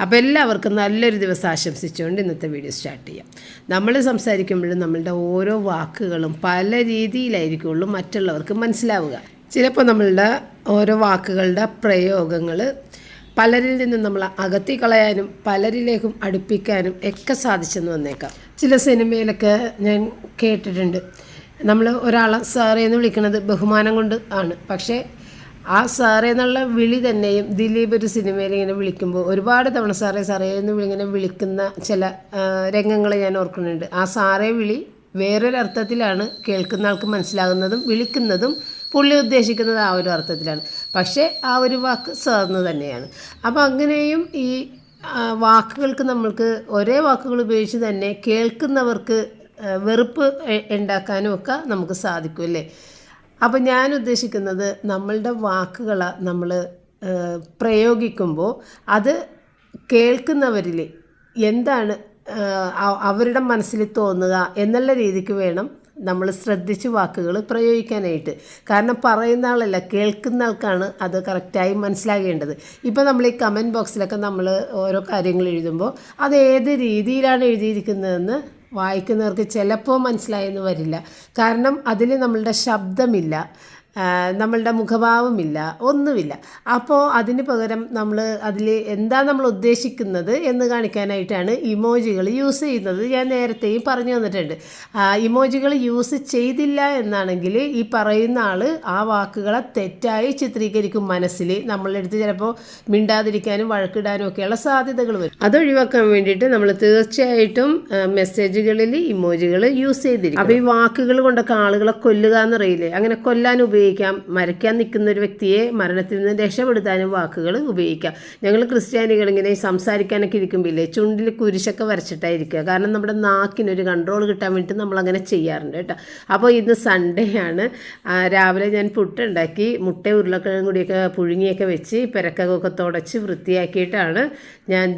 അപ്പോൾ എല്ലാവർക്കും നല്ലൊരു ദിവസം ആശംസിച്ചുകൊണ്ട് ഇന്നത്തെ വീഡിയോ സ്റ്റാർട്ട് ചെയ്യാം. നമ്മൾ സംസാരിക്കുമ്പോഴും നമ്മളുടെ ഓരോ വാക്കുകളും പല രീതിയിലായിരിക്കുള്ളൂ മറ്റുള്ളവർക്ക് മനസ്സിലാവുക. ചിലപ്പോൾ നമ്മളുടെ ഓരോ വാക്കുകളുടെ പ്രയോഗങ്ങൾ പലരിൽ നിന്നും നമ്മൾ അകത്തി കളയാനും പലരിലേക്കും അടുപ്പിക്കാനും ഒക്കെ സാധിച്ചെന്ന് വന്നേക്കാം. ചില സിനിമയിലൊക്കെ ഞാൻ കേട്ടിട്ടുണ്ട്. നമ്മൾ ഒരാളെ സാറേ എന്ന് വിളിക്കുന്നത് ബഹുമാനം കൊണ്ട് ആണ്. പക്ഷേ ആ സാറേ എന്നുള്ള വിളി തന്നെയും ദിലീപ് ഒരു സിനിമയിൽ ഇങ്ങനെ വിളിക്കുമ്പോൾ ഒരുപാട് തവണ സാറേ സാറേ എന്ന് ഇങ്ങനെ വിളിക്കുന്ന ചില രംഗങ്ങൾ ഞാൻ ഓർക്കുന്നുണ്ട്. ആ സാറേ വിളി വേറൊരർത്ഥത്തിലാണ് കേൾക്കുന്ന ആൾക്ക് മനസ്സിലാകുന്നതും വിളിക്കുന്നതും പുള്ളി ഉദ്ദേശിക്കുന്നത് ആ ഒരു അർത്ഥത്തിലാണ്. പക്ഷേ ആ ഒരു വാക്ക് സാറിന് തന്നെയാണ്. അപ്പോൾ അങ്ങനെയും ഈ വാക്കുകൾക്ക് നമ്മൾക്ക് ഒരേ വാക്കുകൾ ഉപയോഗിച്ച് തന്നെ കേൾക്കുന്നവർക്ക് വെറുപ്പ് ഉണ്ടാക്കാനും ഒക്കെ നമുക്ക് സാധിക്കും അല്ലേ? അപ്പോൾ ഞാൻ ഉദ്ദേശിക്കുന്നത് നമ്മളുടെ വാക്കുകൾ നമ്മൾ പ്രയോഗിക്കുമ്പോൾ അത് കേൾക്കുന്നവരിൽ എന്താണ് അവരുടെ മനസ്സിൽ തോന്നുക എന്നുള്ള രീതിക്ക് വേണം നമ്മൾ ശ്രദ്ധിച്ച് വാക്കുകൾ പ്രയോഗിക്കാനായിട്ട്. കാരണം പറയുന്ന ആളല്ല കേൾക്കുന്ന ആൾക്കാണ് അത് കറക്റ്റായി മനസ്സിലാകേണ്ടത്. ഇപ്പോൾ നമ്മൾ ഈ കമന്റ് ബോക്സിലൊക്കെ നമ്മൾ ഓരോ കാര്യങ്ങൾ എഴുതുമ്പോൾ അത് ഏത് രീതിയിലാണ് എഴുതിയിരിക്കുന്നതെന്ന് വായിക്കുന്നവർക്ക് ചിലപ്പോൾ മനസ്സിലായെന്ന് വരില്ല. കാരണം അതിൽ നമ്മളുടെ ശബ്ദമില്ല. നമ്മളുടെ മുഖഭാവമില്ല ഒന്നുമില്ല. അപ്പോൾ അതിന് പകരം നമ്മൾ അതിൽ എന്താ നമ്മൾ ഉദ്ദേശിക്കുന്നത് എന്ന് കാണിക്കാനായിട്ടാണ് ഇമോജികൾ യൂസ് ചെയ്യുന്നത്. ഞാൻ നേരത്തെയും പറഞ്ഞു തന്നിട്ടുണ്ട് ഇമോജികൾ യൂസ് ചെയ്തില്ല എന്നാണെങ്കിൽ ഈ പറയുന്ന ആൾ ആ വാക്കുകളെ തെറ്റായി ചിത്രീകരിക്കും മനസ്സിൽ നമ്മളെടുത്ത് ചിലപ്പോൾ മിണ്ടാതിരിക്കാനും വഴക്കിടാനും ഒക്കെയുള്ള സാധ്യതകൾ വരും. അതൊഴിവാക്കാൻ വേണ്ടിയിട്ട് നമ്മൾ തീർച്ചയായിട്ടും മെസ്സേജുകളിൽ ഇമോജികൾ യൂസ് ചെയ്തിരിക്കും അപ്പോൾ ഈ വാക്കുകൾ കൊണ്ടൊക്കെ ആളുകളെ കൊല്ലുക എന്നറിയില്ലേ? അങ്ങനെ കൊല്ലാൻ ഉപയോഗിക്കാം. മരയ്ക്കാൻ നിൽക്കുന്ന ഒരു വ്യക്തിയെ മരണത്തിൽ നിന്ന് രക്ഷപ്പെടുത്താനും വാക്കുകൾ ഉപയോഗിക്കാം. ഞങ്ങൾ ക്രിസ്ത്യാനികൾ ഇങ്ങനെ സംസാരിക്കാനൊക്കെ ഇരിക്കുമ്പോഴേ ചുണ്ടിൽ കുരിശൊക്കെ വരച്ചിട്ടായിരിക്കുക. കാരണം നമ്മുടെ നാക്കിനൊരു കൺട്രോൾ കിട്ടാൻ വേണ്ടി നമ്മൾ അങ്ങനെ ചെയ്യാറുണ്ട് കേട്ടോ. അപ്പോൾ ഇന്ന് സൺഡേ ആണ്. രാവിലെ ഞാൻ പുട്ടുണ്ടാക്കി മുട്ട ഉരുളക്കിഴങ്ങ് കൂടിയൊക്കെ പുഴുങ്ങിയൊക്കെ വെച്ച് പെരക്കകൊക്കെ തുടച്ച് വൃത്തിയാക്കിയിട്ടാണ് ഞാൻ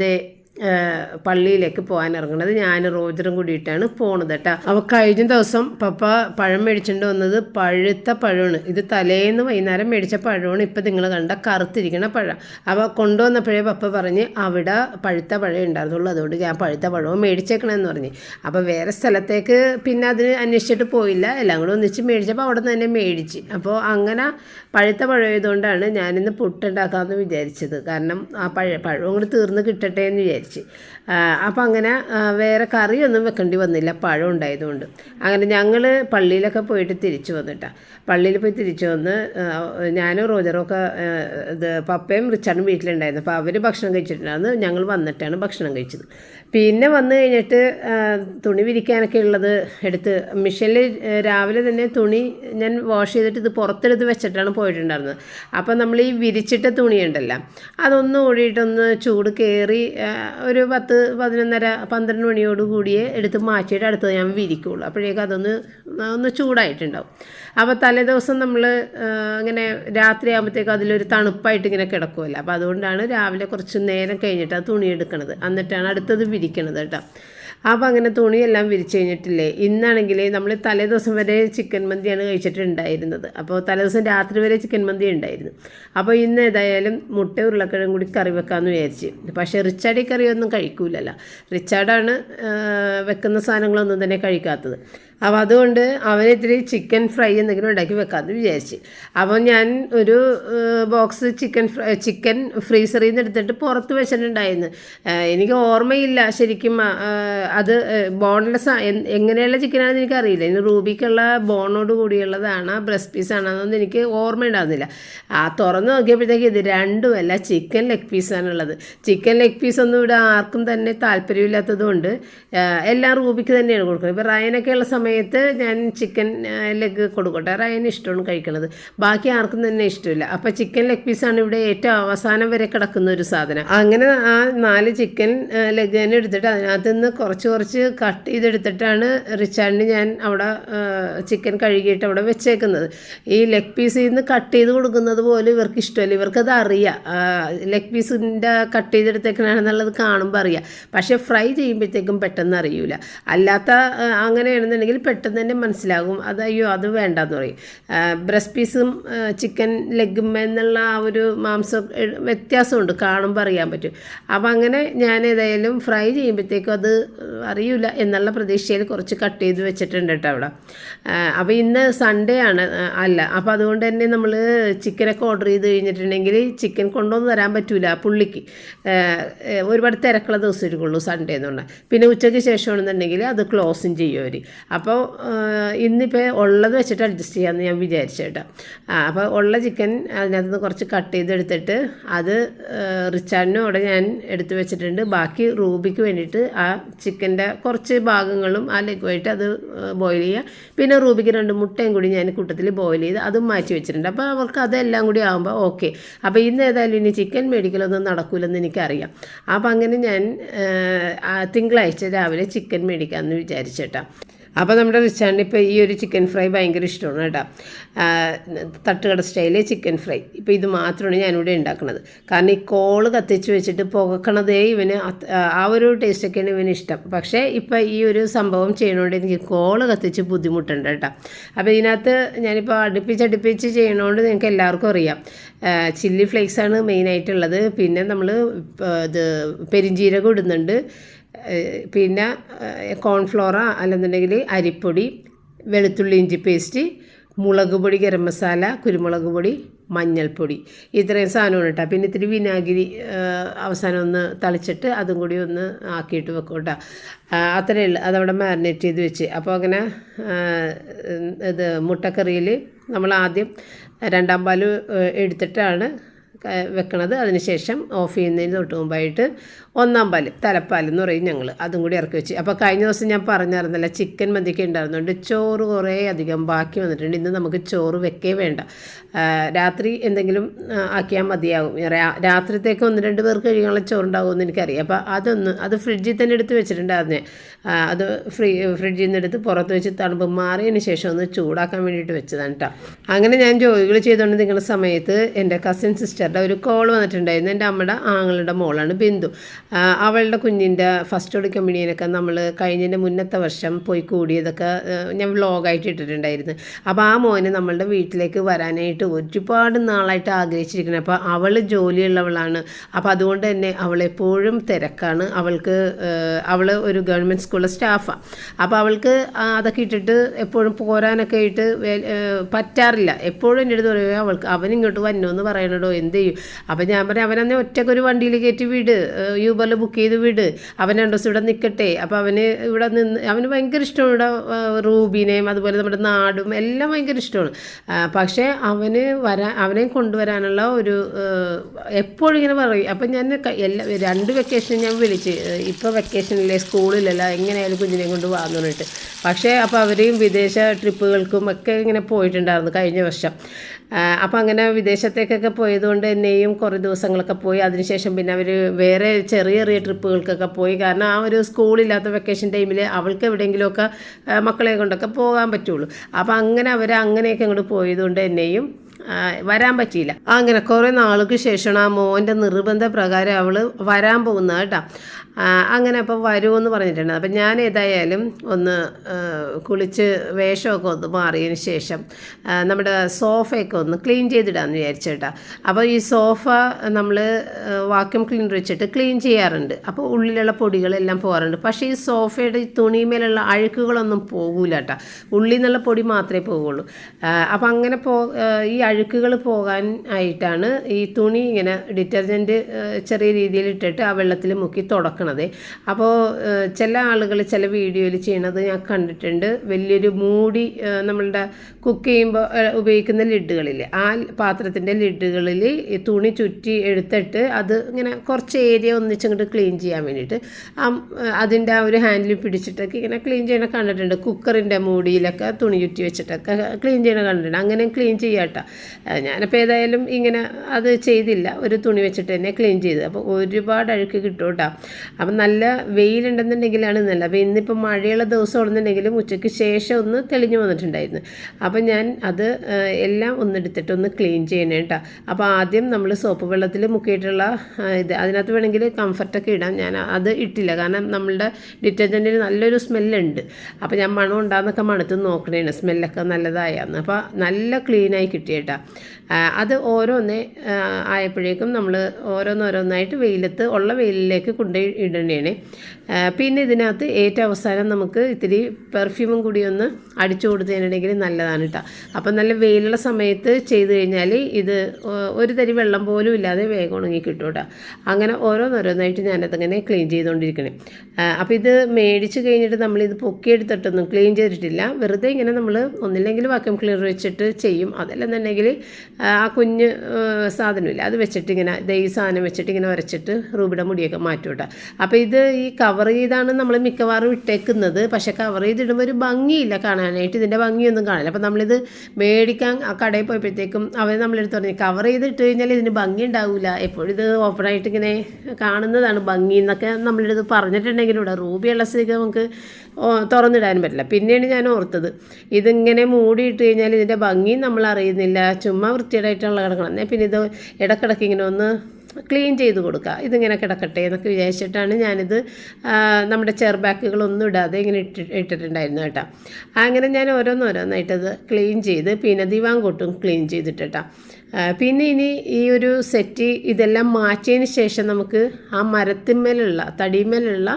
പള്ളിയിലേക്ക് പോകാൻ ഇറങ്ങുന്നത് ഞാൻ റോജറും കൂടിയിട്ടാണ് പോണത് കേട്ടോ അപ്പോൾ കഴിഞ്ഞ ദിവസം പപ്പ പഴം മേടിച്ചിട്ട് വന്നത് പഴുത്ത പഴമാണ്. ഇത് തലേന്ന് വൈകുന്നേരം മേടിച്ച പഴമാണ്. ഇപ്പം നിങ്ങൾ കണ്ട കറുത്തിരിക്കണ പഴം. അപ്പോൾ കൊണ്ടുവന്നപ്പോഴേ പപ്പ പറഞ്ഞ് അവിടെ പഴുത്ത പഴം ഉണ്ടായിരുന്നുള്ളൂ. അതുകൊണ്ട് ഞാൻ പഴുത്ത പഴവും മേടിച്ചേക്കണമെന്ന് പറഞ്ഞ്. അപ്പോൾ വേറെ സ്ഥലത്തേക്ക് പിന്നെ അതിന് അന്വേഷിച്ചിട്ട് പോയില്ല. എല്ലാം കൂടെ ഒന്നിച്ച് മേടിച്ചപ്പോൾ അവിടെ നിന്ന് തന്നെ മേടിച്ച്. അപ്പോൾ അങ്ങനെ പഴുത്ത പഴമായതുകൊണ്ടാണ് ഞാനിന്ന് പുട്ടുണ്ടാക്കാമെന്ന് വിചാരിച്ചത്. കാരണം ആ പഴ പഴവും കൂടി തീർന്ന് കിട്ടട്ടെ എന്ന് വിചാരിച്ച്. അപ്പോൾ അങ്ങനെ വേറെ കറിയൊന്നും വെക്കേണ്ടി വന്നില്ല. പഴം ഉണ്ടായതുകൊണ്ട്. അങ്ങനെ ഞങ്ങൾ പള്ളിയിലൊക്കെ പോയിട്ട് തിരിച്ചു വന്നിട്ടാണ് പള്ളിയിൽ പോയി തിരിച്ചു വന്ന് ഞാനും റോജറും ഒക്കെ ഇത് പപ്പയും റിച്ചാർഡും വീട്ടിലുണ്ടായിരുന്നു. അപ്പോൾ അവർ ഭക്ഷണം കഴിച്ചിട്ടുണ്ടായിരുന്നു ഞങ്ങൾ വന്നിട്ടാണ് ഭക്ഷണം കഴിച്ചത്. പിന്നെ വന്നു കഴിഞ്ഞിട്ട് തുണി വിരിക്കാനൊക്കെ ഉള്ളത് എടുത്ത് മിഷനിൽ രാവിലെ തന്നെ തുണി ഞാൻ വാഷ് ചെയ്തിട്ട് ഇത് പുറത്തെടുത്ത് വെച്ചിട്ടാണ് പോയിട്ടുണ്ടായിരുന്നത്. അപ്പോൾ നമ്മൾ ഈ വിരിച്ചിട്ട തുണിയുണ്ടല്ലോ അതൊന്ന് ഓടിയിട്ടൊന്ന് ചൂട് കയറി ഒരു പത്ത് പതിനൊന്നര പന്ത്രണ്ട് മണിയോട് കൂടിയേ എടുത്ത് മാറ്റിയിട്ട് അടുത്തത് ഞാൻ വിരിക്കുള്ളൂ. അപ്പോഴേക്കും അതൊന്ന് ഒന്ന് ചൂടായിട്ടുണ്ടാവും. അപ്പോൾ തലേദിവസം നമ്മൾ ഇങ്ങനെ രാത്രി ആകുമ്പോഴത്തേക്കും അതിലൊരു തണുപ്പായിട്ട് ഇങ്ങനെ കിടക്കുമല്ലോ അപ്പോൾ അതുകൊണ്ടാണ് രാവിലെ കുറച്ച് നേരം കഴിഞ്ഞിട്ട് ആ തുണി എടുക്കുന്നത് എന്നിട്ടാണ് അടുത്തത് വിരിക്കണത് കേട്ടോ. അപ്പോൾ അങ്ങനെ തുണിയെല്ലാം വിരിച്ചു കഴിഞ്ഞിട്ടില്ലേ? ഇന്നാണെങ്കിൽ നമ്മൾ തലേദിവസം വരെ ചിക്കൻ മന്തിയാണ് കഴിച്ചിട്ടുണ്ടായിരുന്നത്. അപ്പോൾ തലേദിവസം രാത്രി വരെ ചിക്കൻ മന്തി ഉണ്ടായിരുന്നു. അപ്പോൾ ഇന്ന് ഏതായാലും മുട്ട ഉരുളക്കിഴങ്ങും കൂടി കറി വെക്കാമെന്ന് വിചാരിച്ച്. പക്ഷേ റിച്ചാർഡ് കറിയൊന്നും കഴിക്കൂലല്ലോ. റിച്ചാർഡാണ് വെക്കുന്ന സാധനങ്ങളൊന്നും തന്നെ കഴിക്കാത്തത്. അപ്പോൾ അതുകൊണ്ട് അവന് ഇത്തിരി ചിക്കൻ ഫ്രൈ എന്തെങ്കിലും ഉണ്ടാക്കി വെക്കാമെന്ന് വിചാരിച്ച്. അപ്പോൾ ഞാൻ ഒരു ബോക്സ് ചിക്കൻ ഫ്രൈ ചിക്കൻ ഫ്രീസറിൽ നിന്ന് എടുത്തിട്ട് പുറത്ത് വെച്ചിട്ടുണ്ടായിരുന്നു. എനിക്ക് ഓർമ്മയില്ല ശരിക്കും അത് ബോൺലെസ് എങ്ങനെയുള്ള ചിക്കനാണെന്ന് എനിക്കറിയില്ല. ഇനി റൂബിക്കുള്ള ബോണോട് കൂടിയുള്ളതാണ് ബ്രസ്റ്റ് പീസ് ആണെന്നൊന്നും എനിക്ക് ഓർമ്മയുണ്ടാകുന്നില്ല ആ തുറന്ന് നോക്കിയപ്പോഴത്തേക്ക് ഇത് രണ്ടുമല്ല ചിക്കൻ ലെഗ് പീസാണുള്ളത് ചിക്കൻ ലെഗ് പീസ് ഒന്നും ഇവിടെ ആർക്കും തന്നെ താല്പര്യമില്ലാത്തത് കൊണ്ട് എല്ലാം റൂബിക്ക് തന്നെയാണ് കൊടുക്കുന്നത്. ഇപ്പോൾ റയനൊക്കെ ഉള്ള സമയത്ത് ഞാൻ ചിക്കൻ ലെഗ് കൊടുക്കട്ടെ. റയന് ഇഷ്ടമാണ് കഴിക്കണത്. ബാക്കി ആർക്കും തന്നെ ഇഷ്ടമില്ല. അപ്പോൾ ചിക്കൻ ലെഗ് പീസാണ് ഇവിടെ ഏറ്റവും അവസാനം വരെ കിടക്കുന്ന ഒരു സാധനം. അങ്ങനെ ആ നാല് ചിക്കൻ ലെഗ് തന്നെ എടുത്തിട്ട് അതിനകത്ത് നിന്ന് കുറച്ച് കുറച്ച് കട്ട് ചെയ്തെടുത്തിട്ടാണ് റിച്ചാർഡിന് ഞാൻ അവിടെ ചിക്കൻ കഴുകിയിട്ട് അവിടെ വെച്ചേക്കുന്നത്. ഈ ലെഗ് പീസിൽ നിന്ന് കട്ട് ചെയ്ത് കൊടുക്കുന്നത് പോലും ഇവർക്ക് ഇഷ്ടമല്ല. ഇവർക്കത് അറിയാം. ലെഗ് പീസിന്റെ കട്ട് ചെയ്തെടുത്തേക്കണാണെന്നുള്ളത് കാണുമ്പോൾ അറിയാം. പക്ഷേ ഫ്രൈ ചെയ്യുമ്പോഴത്തേക്കും പെട്ടെന്ന് അറിയില്ല അല്ലാത്ത അങ്ങനെയാണെന്നുണ്ടെങ്കിൽ പെട്ടെന്ന് തന്നെ മനസ്സിലാകും. അത് അയ്യോ അത് വേണ്ടെന്ന് പറയും. ബ്രസ്റ്റ് പീസും ചിക്കൻ ലെഗും എന്നുള്ള ആ ഒരു മാംസം വ്യത്യാസമുണ്ട്. കാണുമ്പോൾ അറിയാൻ പറ്റും. അപ്പോൾ അങ്ങനെ ഞാൻ ഏതായാലും ഫ്രൈ ചെയ്യുമ്പോഴത്തേക്കും അത് അറിയില്ല എന്നുള്ള പ്രതീക്ഷയിൽ കുറച്ച് കട്ട് ചെയ്ത് വെച്ചിട്ടുണ്ട് കേട്ടോ അവിടെ. അപ്പോൾ ഇന്ന് സൺഡേ ആണ് അല്ല. അപ്പോൾ അതുകൊണ്ട് തന്നെ നമ്മൾ ചിക്കനൊക്കെ ഓർഡർ ചെയ്ത് കഴിഞ്ഞിട്ടുണ്ടെങ്കിൽ ചിക്കൻ കൊണ്ടുവന്ന് തരാൻ പറ്റൂല പുള്ളിക്ക്. ഒരുപാട് തിരക്കുള്ള ദിവസം ഇരിക്കുള്ളൂ സൺഡേ എന്ന് പറഞ്ഞാൽ. പിന്നെ ഉച്ചയ്ക്ക് ശേഷമാണെന്നുണ്ടെങ്കിൽ അത് ക്ലോസും ചെയ്യും അവർ അപ്പോൾ ഇന്നിപ്പോൾ ഉള്ളത് വെച്ചിട്ട് അഡ്ജസ്റ്റ് ചെയ്യാമെന്ന് ഞാൻ വിചാരിച്ചു കേട്ടോ. ആ, അപ്പോൾ ഉള്ള ചിക്കൻ അതിനകത്ത് നിന്ന് കുറച്ച് കട്ട് ചെയ്തെടുത്തിട്ട് അത് റിച്ചാർഡിനും അവിടെ ഞാൻ എടുത്തു വെച്ചിട്ടുണ്ട്. ബാക്കി റൂബിക്ക് വേണ്ടിയിട്ട് ആ ചിക്കന്റെ കുറച്ച് ഭാഗങ്ങളും ആ ലെഗുമായിട്ട് അത് ബോയിൽ ചെയ്യുക. പിന്നെ റൂബിക്ക് രണ്ട് മുട്ടയും കൂടി ഞാൻ കൂട്ടത്തിൽ ബോയിൽ ചെയ്ത് അതും മാറ്റി വെച്ചിട്ടുണ്ട്. അപ്പോൾ അവർക്ക് അതെല്ലാം കൂടി ആകുമ്പോൾ ഓക്കെ അപ്പോൾ ഇന്ന് ഏതായാലും ഇനി ചിക്കൻ മേടിക്കലൊന്നും നടക്കില്ലെന്ന് എനിക്കറിയാം. അപ്പോൾ അങ്ങനെ ഞാൻ തിങ്കളാഴ്ച രാവിലെ ചിക്കൻ മേടിക്കാമെന്ന് വിചാരിച്ചേട്ടാ അപ്പോൾ നമ്മുടെ റിച്ചാണ്ട് ഇപ്പോൾ ഈ ഒരു ചിക്കൻ ഫ്രൈ ഭയങ്കര ഇഷ്ടമാണ് കേട്ടോ. തട്ടുകട സ്റ്റൈൽ ചിക്കൻ ഫ്രൈ ഇപ്പോൾ ഇത് മാത്രമാണ് ഞാനിവിടെ ഉണ്ടാക്കുന്നത്. കാരണം ഈ കോൾ കത്തിച്ച് വെച്ചിട്ട് പുകക്കണതേ ഇവന് ആ ഒരു ടേസ്റ്റൊക്കെയാണ് ഇവന് ഇഷ്ടം. പക്ഷേ ഇപ്പോൾ ഈ ഒരു സംഭവം ചെയ്യണോണ്ട് എനിക്ക് കോൾ കത്തിച്ച് ബുദ്ധിമുട്ടുണ്ട് കേട്ടോ. അപ്പോൾ ഇതിനകത്ത് ഞാനിപ്പോൾ അടുപ്പിച്ച് അടുപ്പിച്ച് ചെയ്യണോണ്ട് നിങ്ങൾക്ക് എല്ലാവർക്കും അറിയാം. ചില്ലി ഫ്ലേക്സാണ് മെയിനായിട്ടുള്ളത് പിന്നെ നമ്മൾ ഇത് പെരിഞ്ജീരകം ഇടുന്നുണ്ട്. പിന്നെ കോൺഫ്ലോറ അല്ലെന്നുണ്ടെങ്കിൽ അരിപ്പൊടി വെളുത്തുള്ളി ഇഞ്ചി പേസ്റ്റ് മുളക് പൊടി ഗരം മസാല കുരുമുളക് പൊടി മഞ്ഞൾപ്പൊടി. ഇത്രയും സാധനമാണ് കേട്ടോ. പിന്നെ ഇത്തിരി വിനാഗിരി അവസാനം ഒന്ന് തളിച്ചിട്ട് അതും കൂടി ഒന്ന് ആക്കിയിട്ട് വെക്കും കേട്ടോ. അത്രയേ ഉള്ളൂ. അതവിടെ മാരിനേറ്റ് ചെയ്ത് വെച്ച്. അപ്പോൾ അങ്ങനെ ഇത് മുട്ടക്കറിയിൽ നമ്മൾ ആദ്യം രണ്ടാം പാൽ എടുത്തിട്ടാണ് വെക്കണത്. അതിനുശേഷം ഓഫ് ചെയ്യുന്നതിന് തൊട്ട് മുമ്പായിട്ട് ഒന്നാം പാൽ തലപ്പാൽ എന്ന് പറയും ഞങ്ങൾ അതും കൂടി ഇറക്കി വെച്ച്. അപ്പോൾ കഴിഞ്ഞ ദിവസം ഞാൻ പറഞ്ഞായിരുന്നല്ല ചിക്കൻ മന്തിക്ക് ഉണ്ടായിരുന്നുണ്ട് ചോറ് കുറേ അധികം ബാക്കി വന്നിട്ടുണ്ട്. ഇന്ന് നമുക്ക് ചോറ് വെക്കേ വേണ്ട. രാത്രി എന്തെങ്കിലും ആക്കിയാൽ മതിയാകും. രാത്രിത്തേക്ക് ഒന്ന് രണ്ട് പേർക്ക് കഴിക്കാനുള്ള ചോറുണ്ടാകുമെന്ന് എനിക്കറിയാം. അപ്പോൾ അതൊന്ന് അത് ഫ്രിഡ്ജിൽ തന്നെ എടുത്ത് വെച്ചിട്ടുണ്ടായിരുന്നേ അത് ഫ്രീ ഫ്രിഡ്ജിൽ നിന്ന് എടുത്ത് പുറത്ത് വെച്ച് തണുപ്പ് മാറിയതിന് ശേഷം ഒന്ന് ചൂടാക്കാൻ വേണ്ടിയിട്ട് വെച്ചതാണ് കേട്ടോ അങ്ങനെ ഞാൻ ജോലികൾ ചെയ്തുകൊണ്ട് നിൽക്കുന്ന സമയത്ത് എന്റെ കസിൻ സിസ്റ്ററുടെ ഒരു കോൾ വന്നിട്ടുണ്ടായിരുന്നു. എന്റെ അമ്മയുടെ ആങ്ങളുടെ മോളാണ് ബിന്ദു. അവളുടെ കുഞ്ഞിന്റെ ഫസ്റ്റ് ഓഡ് കമ്പനിയിലൊക്കെ നമ്മൾ കഴിഞ്ഞതിന്റെ മുന്നത്തെ വർഷം പോയി കൂടിയതൊക്കെ ഞാൻ വ്ളോഗായിട്ട് ഇട്ടിട്ടുണ്ടായിരുന്നു. അപ്പോൾ ആ മോന് നമ്മളുടെ വീട്ടിലേക്ക് വരാനായിട്ട് ഒരുപാട് നാളായിട്ട് ആഗ്രഹിച്ചിരിക്കുന്നത് അപ്പോൾ അവൾ ജോലിയുള്ളവളാണ്. അപ്പോൾ അതുകൊണ്ട് തന്നെ അവളെപ്പോഴും തിരക്കാണ്. അവൾക്ക് അവൾ ഒരു ഗവൺമെന്റ് സ്കൂളിലെ സ്റ്റാഫാണ് അപ്പോൾ അവൾക്ക് അതൊക്കെ ഇട്ടിട്ട് എപ്പോഴും പോരാനൊക്കെ ആയിട്ട് പറ്റാറില്ല. എപ്പോഴും എന്റെ അടുത്ത് പറയുക അവൾക്ക് അവനിങ്ങോട്ട് വന്നോ എന്ന് പറയണടോ എന്ത് ചെയ്യും. അപ്പം ഞാൻ പറയാം അവനെന്നെ ഒറ്റയ്ക്ക് ഒരു വണ്ടിയിൽ കയറ്റി വിട് യൂബറിൽ ബുക്ക് ചെയ്ത് വിട്. അവൻ രണ്ട് ദിവസം ഇവിടെ നിൽക്കട്ടെ അപ്പോൾ അവന് ഇവിടെ നിന്ന് അവന് ഭയങ്കര ഇഷ്ടമാണ് ഇവിടെ റൂബിനെയും അതുപോലെ നമ്മുടെ നാടും എല്ലാം ഭയങ്കര ഇഷ്ടമാണ്. പക്ഷേ അവന് വരാൻ അവനെ കൊണ്ടുവരാനുള്ള ഒരു എപ്പോഴും ഇങ്ങനെ പറയും. അപ്പം ഞാൻ എല്ലാ രണ്ട് വെക്കേഷനും ഞാൻ വിളിച്ച് ഇപ്പോൾ വെക്കേഷനിലെ സ്കൂളിലല്ല എങ്ങനെയായാലും കുഞ്ഞിനെ കൊണ്ട് വാന്ന് പറഞ്ഞിട്ട്. പക്ഷേ അപ്പോൾ അവരെയും വിദേശ ട്രിപ്പുകൾക്കും ഒക്കെ ഇങ്ങനെ പോയിട്ടുണ്ടായിരുന്നു കഴിഞ്ഞ വർഷം. അപ്പം അങ്ങനെ വിദേശത്തേക്കൊക്കെ പോയതുകൊണ്ട് തന്നെയും കുറേ ദിവസങ്ങളൊക്കെ പോയി. അതിനുശേഷം പിന്നെ അവർ വേറെ ചെറിയ ചെറിയ ട്രിപ്പുകൾക്കൊക്കെ പോയി. കാരണം ആ ഒരു സ്കൂളില്ലാത്ത വെക്കേഷൻ ടൈമിൽ അവൾക്ക് എവിടെയെങ്കിലുമൊക്കെ മക്കളെ കൊണ്ടൊക്കെ പോകാൻ പറ്റുള്ളൂ. അപ്പം അങ്ങനെ അവർ അങ്ങനെയൊക്കെ അങ്ങോട്ട് പോയതുകൊണ്ട് തന്നെയും ആ, വരാൻ പറ്റിയില്ല. അങ്ങനെ കുറേ നാൾക്ക് ശേഷമാണ് ആ മോന്റെ നിർബന്ധ പ്രകാരം അവൾ വരാൻ പോകുന്നത് കേട്ടോ. അങ്ങനെ അപ്പോൾ വരുമെന്ന് പറഞ്ഞിട്ടുണ്ട്. അപ്പം ഞാൻ ഏതായാലും ഒന്ന് കുളിച്ച് വേഷമൊക്കെ ഒന്ന് മാറിയതിന് ശേഷം നമ്മുടെ സോഫയൊക്കെ ഒന്ന് ക്ലീൻ ചെയ്തിടാമെന്ന് വിചാരിച്ചേട്ടാ അപ്പോൾ ഈ സോഫ നമ്മൾ വാക്യൂം ക്ലീനർ വെച്ചിട്ട് ക്ലീൻ ചെയ്യാറുണ്ട്. അപ്പോൾ ഉള്ളിലുള്ള പൊടികളെല്ലാം പോകാറുണ്ട്. പക്ഷേ ഈ സോഫയുടെ തുണിമേലുള്ള അഴുക്കുകളൊന്നും പോകൂല കേട്ടോ. ഉള്ളിൽ നിന്നുള്ള പൊടി മാത്രമേ പോകുള്ളൂ അപ്പം അങ്ങനെ പോ ഈ അഴുക്കുകൾ പോകാൻ ആയിട്ടാണ് ഈ തുണി ഇങ്ങനെ ഡിറ്റർജന്റ് ചെറിയ രീതിയിൽ ഇട്ടിട്ട് ആ വെള്ളത്തിൽ മുക്കി തുടക്കണത്. അപ്പോൾ ചില ആളുകൾ ചില വീഡിയോയിൽ ചെയ്യണത് ഞാൻ കണ്ടിട്ടുണ്ട്. വലിയൊരു മൂടി നമ്മളുടെ കുക്ക് ചെയ്യുമ്പോൾ ഉപയോഗിക്കുന്ന ലിഡുകളിൽ. ആ പാത്രത്തിന്റെ ലിഡുകളിൽ ഈ തുണി ചുറ്റി എടുത്തിട്ട് അത് ഇങ്ങനെ കുറച്ച് ഏരിയ ഒന്നിച്ചങ്ങോട്ട് ക്ലീൻ ചെയ്യാൻ വേണ്ടിയിട്ട്. ആ അതിന്റെ ആ ഒരു ഹാൻഡിൽ പിടിച്ചിട്ടൊക്കെ ഇങ്ങനെ ക്ലീൻ ചെയ്യണ കണ്ടിട്ടുണ്ട്. കുക്കറിന്റെ മൂടിയിലൊക്കെ തുണി ചുറ്റി വെച്ചിട്ടൊക്കെ ക്ലീൻ ചെയ്യണ കണ്ടിട്ടുണ്ട്. അങ്ങനെ ക്ലീൻ ചെയ്യാട്ടോ ഞാനിപ്പോൾ ഏതായാലും ഇങ്ങനെ അത് ചെയ്തില്ല. ഒരു തുണി വെച്ചിട്ട് തന്നെ ക്ലീൻ ചെയ്ത്. അപ്പോൾ ഒരുപാട് അഴുക്ക് കിട്ടും കേട്ടോ അപ്പം നല്ല വെയിലുണ്ടെന്നുണ്ടെങ്കിലാണ് നല്ല അപ്പോൾ ഇന്നിപ്പോൾ മഴയുള്ള ദിവസം ഉണ്ടെന്നുണ്ടെങ്കിലും ഉച്ചയ്ക്ക് ശേഷം ഒന്ന് തെളിഞ്ഞു വന്നിട്ടുണ്ടായിരുന്നു. അപ്പം ഞാൻ അത് എല്ലാം ഒന്നെടുത്തിട്ട് ഒന്ന് ക്ലീൻ ചെയ്യണേ കേട്ടോ അപ്പോൾ ആദ്യം നമ്മൾ സോപ്പ് വെള്ളത്തിൽ മുക്കിയിട്ടുള്ള ഇത് അതിനകത്ത് വേണമെങ്കിൽ കംഫർട്ടൊക്കെ ഇടാം. ഞാൻ അത് ഇട്ടില്ല. കാരണം നമ്മളുടെ ഡിറ്റർജന്റിന് നല്ലൊരു സ്മെല്ലുണ്ട് അപ്പോൾ ഞാൻ മണം ഉണ്ടാകുന്നൊക്കെ മണത്ത് നോക്കണേണ്. സ്മെല്ലൊക്കെ നല്ലതായെന്ന്. അപ്പോൾ നല്ല ക്ലീനായി കിട്ടിയേട്ടാ അത് ഓരോന്നേ ആയപ്പോഴേക്കും നമ്മൾ ഓരോന്നോരോന്നായിട്ട് വെയിലത്ത് ഉള്ള വെയിലിലേക്ക് കൊണ്ടുപോയി ഇടണേണ്. പിന്നെ ഇതിനകത്ത് ഏറ്റവും അവസാനം നമുക്ക് ഇത്തിരി പെർഫ്യൂമും കൂടി ഒന്ന് അടിച്ചു കൊടുത്തതിനുണ്ടെങ്കിൽ നല്ലതാണ് കേട്ടോ അപ്പം നല്ല വെയിലുള്ള സമയത്ത് ചെയ്ത് കഴിഞ്ഞാൽ ഇത് ഒരു തരി വെള്ളം പോലും ഇല്ലാതെ വേഗം ഉണങ്ങി കിട്ടും കേട്ടോ അങ്ങനെ ഓരോന്നോരോന്നായിട്ട് ഞാനതങ്ങനെ ക്ലീൻ ചെയ്തുകൊണ്ടിരിക്കണേ അപ്പോൾ ഇത് മേടിച്ച് കഴിഞ്ഞിട്ട് നമ്മളിത് പൊക്കിയെടുത്തിട്ടൊന്നും ക്ലീൻ ചെയ്തിട്ടില്ല. വെറുതെ ഇങ്ങനെ നമ്മൾ ഒന്നില്ലെങ്കിൽ വാക്യൂം ക്ലിയർ വെച്ചിട്ട് ചെയ്യും. അതല്ലെന്നുണ്ടെങ്കിൽ ആ കുഞ്ഞ് സാധനമില്ല. അത് വെച്ചിട്ട് ഇങ്ങനെ ഇത് ഈ സാധനം വെച്ചിട്ട് ഇങ്ങനെ ഉരച്ചിട്ട് റൂബിയുടെ മുടിയൊക്കെ മാറ്റും കേട്ടോ. അപ്പോൾ ഇത് ഈ കവർ ചെയ്താണ് നമ്മൾ മിക്കവാറും ഇട്ടേക്കുന്നത്. പക്ഷേ കവർ ചെയ്തിടുമ്പോൾ ഒരു ഭംഗിയില്ല കാണാനായിട്ട്. ഇതിന്റെ ഭംഗിയൊന്നും കാണില്ല. അപ്പോൾ നമ്മളിത് മേടിക്കാൻ ആ കടയിൽ പോയപ്പോഴത്തേക്കും അവർ നമ്മളെടുത്ത് പറഞ്ഞു കവർ ചെയ്ത് ഇട്ട് കഴിഞ്ഞാൽ ഇതിന് ഭംഗി ഉണ്ടാവില്ല എപ്പോഴും ഇത് ഓപ്പണായിട്ട് ഇങ്ങനെ കാണുന്നതാണ് ഭംഗി എന്നൊക്കെ നമ്മളിത് പറഞ്ഞിട്ടുണ്ടെങ്കിലും ഇവിടെ റൂബിയുള്ള സ്ഥിതിക്ക് നമുക്ക് തുറന്നിടാനും പറ്റില്ല. പിന്നെയാണ് ഞാൻ ഓർത്തത്. ഇതിങ്ങനെ മൂടിയിട്ട് കഴിഞ്ഞാൽ ഇതിന്റെ ഭംഗി നമ്മൾ അറിയുന്നില്ല. ചുമ്മാ വൃത്തിയായിട്ടുള്ള കിടക്കണം എന്നാൽ പിന്നെ ഇത് ഇടക്കിടക്ക് ഇങ്ങനെ ഒന്ന് ക്ലീൻ ചെയ്ത് കൊടുക്കുക. ഇതിങ്ങനെ കിടക്കട്ടെ എന്നൊക്കെ വിചാരിച്ചിട്ടാണ് ഞാനിത് നമ്മുടെ നമ്മുടെ ചെയർബാക്കുകളൊന്നും ഇടാതെ ഇങ്ങനെ ഇട്ടി ഇട്ടിട്ടുണ്ടായിരുന്നു കേട്ടോ. അങ്ങനെ ഞാൻ ഓരോന്നോരോന്നായിട്ടത് ക്ലീൻ ചെയ്ത് പിന്നെ ദിവാൻ കൂട്ടും ക്ലീൻ ചെയ്തിട്ടാ പിന്നെ ഇനി ഈ ഒരു സെറ്റ് ഇതെല്ലാം മാറ്റിയതിന് ശേഷം നമുക്ക് ആ മരത്തിന്മേലുള്ള തടിമേലുള്ള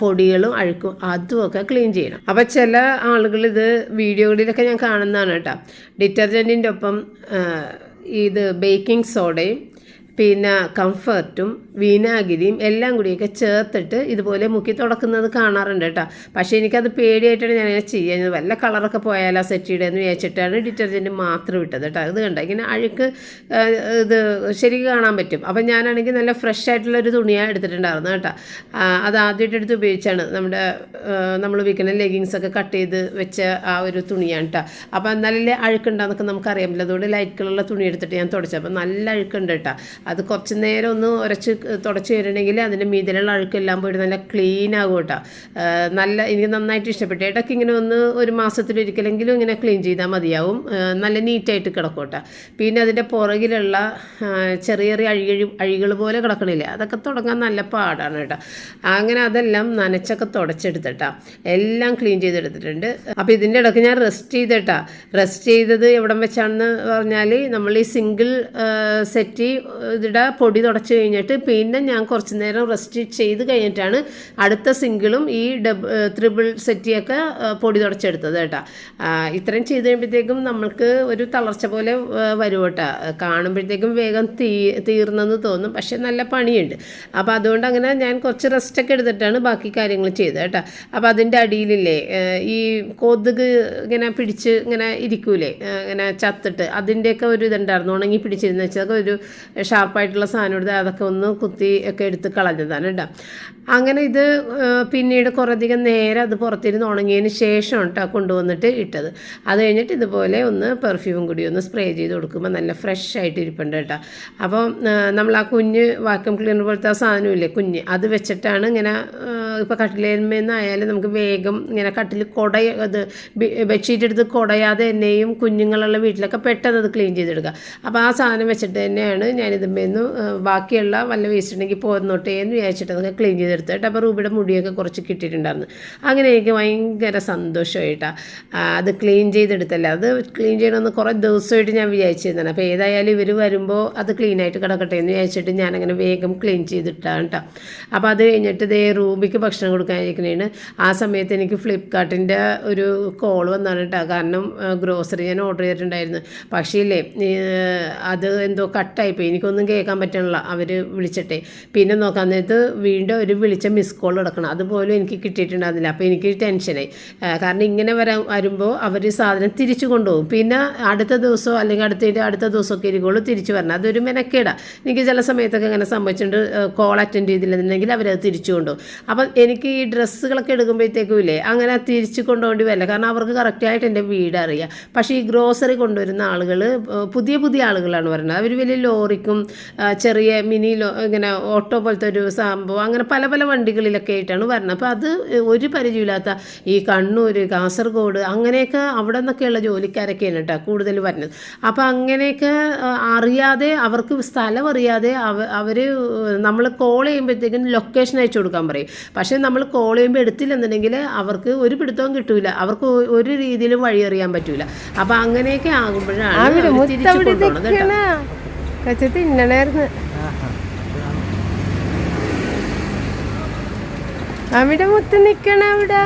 പൊടികളും അഴുക്കും അതുമൊക്കെ ക്ലീൻ ചെയ്യണം. അപ്പോൾ ചില ആളുകൾ ഇത് വീഡിയോകളിലൊക്കെ ഞാൻ കാണുന്നതാണ് കേട്ടോ. ഡിറ്റർജന്റിന്റെ ഒപ്പം ഇത് ബേക്കിംഗ് സോഡയും പിന്നെ കംഫർട്ടും വീനാഗിരിയും എല്ലാം കൂടിയൊക്കെ ചേർത്തിട്ട് ഇതുപോലെ മുക്കി തുടക്കുന്നത് കാണാറുണ്ട് കേട്ടോ. പക്ഷേ എനിക്കത് പേടിയായിട്ടാണ് ഞാൻ അങ്ങനെ ചെയ്യുന്നത് വല്ല കളറൊക്കെ പോയാലോ സെറ്റിയുടെ എന്ന് വിചാരിച്ചിട്ടാണ് ഡിറ്റർജന്റ് മാത്രം ഇട്ടത് കേട്ടോ. അത് കണ്ട? ഇങ്ങനെ അഴുക്ക് ഇത് ശരിക്കും കാണാൻ പറ്റും. അപ്പം ഞാനാണെങ്കിൽ നല്ല ഫ്രഷ് ആയിട്ടുള്ള ഒരു തുണിയാണ് എടുത്തിട്ടുണ്ടായിരുന്നു കേട്ടോ. അത് ആദ്യമായിട്ട് എടുത്ത് ഉപയോഗിച്ചാണ് നമ്മുടെ നമ്മൾ വിൽക്കുന്ന ലെഗിങ്സ് ഒക്കെ കട്ട് ചെയ്ത് വെച്ച ആ ഒരു തുണിയാണ് കേട്ടോ. അപ്പോൾ എന്നാലല്ലേ അഴുക്കുണ്ടാകുന്നൊക്കെ നമുക്കറിയാൻ പറ്റില്ല. അതുകൊണ്ട് ലൈറ്റ് കളറുള്ള തുണി എടുത്തിട്ട് ഞാൻ തുടച്ചു. അപ്പോൾ നല്ല അഴുക്കുണ്ട് കേട്ടോ. അത് കുറച്ച് നേരം ഒന്ന് ഉരച്ച് തുടച്ച് വരണമെങ്കിൽ അതിന്റെ മീതിലുള്ള അഴുക്കെല്ലാം പോയിട്ട് നല്ല ക്ലീൻ ആകും കേട്ടോ. നല്ല എനിക്ക് നന്നായിട്ട് ഇഷ്ടപ്പെട്ടു. ഇടയ്ക്ക് ഇങ്ങനെ ഒന്ന് ഒരു മാസത്തിലൊരിക്കലെങ്കിലും ഇങ്ങനെ ക്ലീൻ ചെയ്താൽ മതിയാവും. നല്ല നീറ്റായിട്ട് കിടക്കും കേട്ടോ. പിന്നെ അതിന്റെ പുറകിലുള്ള ചെറിയ ചെറിയ അഴികഴി അഴികൾ പോലെ കിടക്കണില്ല. അതൊക്കെ തുടങ്ങാൻ നല്ല പാടാണ് കേട്ടോ. അങ്ങനെ അതെല്ലാം നനച്ചൊക്കെ തുടച്ചെടുത്തിട്ടാ. എല്ലാം ക്ലീൻ ചെയ്തെടുത്തിട്ടുണ്ട്. അപ്പോൾ ഇതിന്റെ ഇടയ്ക്ക് ഞാൻ റെസ്റ്റ് ചെയ്തിട്ടാ. റെസ്റ്റ് ചെയ്തത് എവിടം വെച്ചാണെന്ന് പറഞ്ഞാൽ നമ്മൾ ഈ സിംഗിൾ സെറ്റ് ഇതിടെ പൊടി തുടച്ച് കഴിഞ്ഞിട്ട് പിന്നെ ഞാൻ കുറച്ച് നേരം റെസ്റ്റ് ചെയ്ത് കഴിഞ്ഞിട്ടാണ് അടുത്ത സിംഗിളും ഈ ഡബ് ത്രിബിൾ സെറ്റിയൊക്കെ പൊടി തുടച്ചെടുത്തത് കേട്ടോ. ഇത്രയും ചെയ്ത് കഴിയുമ്പോഴത്തേക്കും നമ്മൾക്ക് ഒരു തളർച്ച പോലെ വരും കേട്ടോ. കാണുമ്പോഴത്തേക്കും വേഗം തീ തീർന്നെന്ന് തോന്നും. പക്ഷേ നല്ല പണിയുണ്ട്. അപ്പോൾ അതുകൊണ്ട് അങ്ങനെ ഞാൻ കുറച്ച് റെസ്റ്റൊക്കെ എടുത്തിട്ടാണ് ബാക്കി കാര്യങ്ങൾ ചെയ്തത് കേട്ടോ. അപ്പോൾ അതിന്റെ അടിയിലില്ലേ ഈ കൊതുക് ഇങ്ങനെ പിടിച്ച് ഇങ്ങനെ ഇരിക്കൂലേ ഇങ്ങനെ ചത്തിട്ട് അതിന്റെയൊക്കെ ഒരു ഇതുണ്ടായിരുന്നു. ഉണങ്ങി പിടിച്ചിരുന്ന വെച്ചാൽ ഒരു ഷാർപ്പായിട്ടുള്ള സാധനം എടുത്ത് അതൊക്കെ ഒന്ന് കുത്തി ഒക്കെ എടുത്ത് കളഞ്ഞതാണ് കേട്ടോ. അങ്ങനെ ഇത് പിന്നീട് കുറേയധികം നേരം അത് പുറത്തിരുന്ന് ഉണങ്ങിയതിന് ശേഷം കേട്ടോ കൊണ്ടുവന്നിട്ട് ഇട്ടത്. അത് കഴിഞ്ഞിട്ട് ഇതുപോലെ ഒന്ന് പെർഫ്യൂം കൂടി ഒന്ന് സ്പ്രേ ചെയ്ത് കൊടുക്കുമ്പോൾ നല്ല ഫ്രഷ് ആയിട്ട് ഇരിപ്പുണ്ട് കേട്ടോ. അപ്പം നമ്മൾ ആ കുഞ്ഞ് വാക്യൂം ക്ലീനർ പോലത്തെ ആ സാധനമില്ലേ കുഞ്ഞ് അത് വെച്ചിട്ടാണ് ഇങ്ങനെ ഇപ്പോൾ കട്ടിലേന്മേന്നായാലും നമുക്ക് വേഗം ഇങ്ങനെ കട്ടിൽ കുടയ അത് ബെഡ്ഷീറ്റ് എടുത്ത് കുടയാതെ തന്നെയും കുഞ്ഞുങ്ങളുള്ള വീട്ടിലൊക്കെ പെട്ടെന്ന് അത് ക്ലീൻ ചെയ്തെടുക്കുക. അപ്പോൾ ആ സാധനം വെച്ചിട്ട് തന്നെയാണ് ഞാൻ ഇതിന്മേന്ന് ബാക്കിയുള്ള വല്ല വേസ്റ്റ് ഉണ്ടെങ്കിൽ പോന്നോട്ടേ എന്ന് വിചാരിച്ചിട്ട് അതൊക്കെ ക്ലീൻ ചെയ്തെടുത്തിട്ട് അപ്പോൾ റൂബിയുടെ മുടിയൊക്കെ കുറച്ച് കിട്ടിയിട്ടുണ്ടായിരുന്നു. അങ്ങനെ എനിക്ക് ഭയങ്കര സന്തോഷമായിട്ടാണ് അത് ക്ലീൻ ചെയ്തെടുത്തല്ല. അത് ക്ലീൻ ചെയ്യണമെന്ന് കുറേ ദിവസമായിട്ട് ഞാൻ വിചാരിച്ചിരുന്നതാണ്. അപ്പോൾ ഏതായാലും ഇവർ വരുമ്പോൾ അത് ക്ലീൻ ആയിട്ട് കിടക്കട്ടെ എന്ന് വിചാരിച്ചിട്ട് ഞാനങ്ങനെ വേഗം ക്ലീൻ ചെയ്തിട്ടാണ് കേട്ടോ. അപ്പോൾ അത് കഴിഞ്ഞിട്ട് ദേ റൂബിക്ക് ഭക്ഷണം കൊടുക്കാനിരിക്കുന്നതാണ്. ആ സമയത്ത് എനിക്ക് ഫ്ലിപ്കാർട്ടിന്റെ ഒരു കോൾ വന്നാണ് കേട്ടോ. കാരണം ഗ്രോസറി ഞാൻ ഓർഡർ ചെയ്തിട്ടുണ്ടായിരുന്നു. പക്ഷേ ഇല്ലേ അത് എന്തോ കട്ടായിപ്പോയി. എനിക്കൊന്നും കേൾക്കാൻ പറ്റണില്ല. അവർ വിളിച്ചിട്ടെ. പിന്നെ നോക്കാൻ നേരത്ത് വീണ്ടും ഒരു വിളിച്ച മിസ് കോൾ കിടക്കണം അതുപോലും എനിക്ക് കിട്ടിയിട്ടുണ്ടായിരുന്നില്ല. അപ്പോൾ എനിക്ക് ടെൻഷനായി. കാരണം ഇങ്ങനെ വരാൻ വരുമ്പോൾ അവർ സാധനം തിരിച്ചു കൊണ്ടുപോകും. പിന്നെ അടുത്ത ദിവസമോ അല്ലെങ്കിൽ അടുത്തതിന്റെ അടുത്ത ദിവസമൊക്കെ ഇരിക്കുള്ളൂ തിരിച്ചു വരണം. അതൊരു മെനക്കേടാണ് എനിക്ക് ചില സമയത്തൊക്കെ അങ്ങനെ സംഭവിച്ചിട്ടുണ്ട് കോൾ അറ്റൻഡ് ചെയ്തില്ലെന്നുണ്ടെങ്കിൽ അവരത് തിരിച്ചു കൊണ്ടുപോകും. അപ്പം എനിക്ക് ഈ ഡ്രസ്സുകളൊക്കെ എടുക്കുമ്പോഴത്തേക്കും ഇല്ലേ അങ്ങനെ തിരിച്ച് കൊണ്ടുപോകേണ്ടി വരില്ല. കാരണം അവർക്ക് കറക്റ്റായിട്ട് എന്റെ വീട് അറിയാം. പക്ഷേ ഈ ഗ്രോസറി കൊണ്ടുവരുന്ന ആളുകൾ പുതിയ പുതിയ ആളുകളാണ് പറയുന്നത്. അവർ വലിയ ലോറിക്കും ചെറിയ മിനി ലോ ഇങ്ങനെ ഓട്ടോ പോലത്തെ ഒരു സംഭവം അങ്ങനെ പല പല വണ്ടികളിലൊക്കെ ആയിട്ടാണ് വരുന്നത്. അപ്പോൾ അത് ഒരു പരിചയമില്ലാത്ത ഈ കണ്ണൂർ കാസർഗോഡ് അങ്ങനെയൊക്കെ അവിടെ നിന്നൊക്കെയുള്ള ജോലിക്കാരൊക്കെയാണ് കേട്ടോ കൂടുതൽ വരുന്നത്. അപ്പോൾ അങ്ങനെയൊക്കെ അറിയാതെ അവർക്ക് സ്ഥലം അറിയാതെ അവ അവർ നമ്മൾ കോൾ ചെയ്യുമ്പോഴത്തേക്കും ലൊക്കേഷൻ അയച്ചു കൊടുക്കാൻ പറയും. പക്ഷേ നമ്മൾ കോൾ ചെയ്യുമ്പോൾ എടുത്തില്ലെന്നുണ്ടെങ്കിൽ അവർക്ക് ഒരു പിടുത്തവും കിട്ടൂല. അവർക്ക് ഒരു രീതിയിലും വഴി അറിയാൻ പറ്റൂല. അപ്പോൾ അങ്ങനെയൊക്കെ ആകുമ്പോഴാണ് തിരിച്ചു കേട്ടോ. കച്ച തിന്നണായിരുന്നു. അവിടെ മുത്ത് നിക്കണ അവിടെ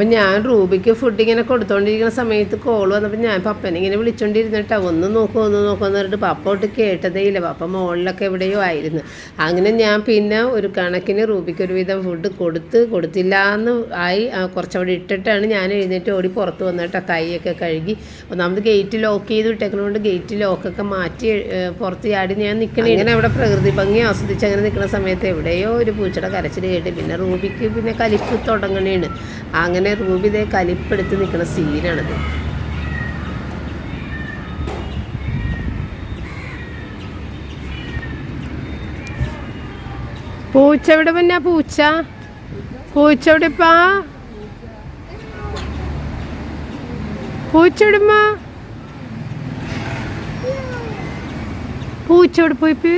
അപ്പം ഞാൻ റൂബിക്ക് ഫുഡ് ഇങ്ങനെ കൊടുത്തോണ്ടിരിക്കുന്ന സമയത്ത് കോൾ വന്നപ്പോൾ ഞാൻ പപ്പനെ ഇങ്ങനെ വിളിച്ചോണ്ടിരുന്നിട്ടാ ഒന്ന് നോക്കൂ ഒന്ന് നോക്കുമെന്ന് പറഞ്ഞിട്ട് പപ്പ ഒട്ട് കേട്ടതേ ഇല്ല. പപ്പ മുകളിലൊക്കെ എവിടെയോ ആയിരുന്നു. അങ്ങനെ ഞാൻ പിന്നെ ഒരു കണക്കിന് റൂബിക്ക് ഒരുവിധം ഫുഡ് കൊടുത്ത് കൊടുത്തില്ല എന്ന് ആയി കുറച്ചവിടെ ഇട്ടിട്ടാണ് ഞാൻ എഴുന്നേറ്റ് ഓടി പുറത്ത് വന്നിട്ട് കൈയൊക്കെ കഴുകി. ഒന്നാമത് ഗേറ്റ് ലോക്ക് ചെയ്ത് വിട്ടേക്കുന്നതുകൊണ്ട് ഗേറ്റ് ലോക്കൊക്കെ മാറ്റി പുറത്ത് ചാടി ഞാൻ നിൽക്കണേ ഇങ്ങനെ അവിടെ പ്രകൃതി ഭംഗി ആസ്വദിച്ച് അങ്ങനെ നിൽക്കുന്ന സമയത്ത് എവിടെയോ ഒരു പൂച്ചയുടെ കരച്ചിൽ കേട്ട് പിന്നെ റൂബിക്ക് പിന്നെ കലിപ്പ് തുടങ്ങണേണ്. അങ്ങനെ റൂബി ഇതേ കലിപ്പെടുത്ത് നിൽക്കുന്ന സീനാണത് പൂച്ച എവിടെ പിന്നെ പൂച്ച? പൂച്ച എവിടെ ഇപ്പാ പൂച്ച എവിടുമ്മ? പൂച്ച എവിടെ പോയിപ്പ്?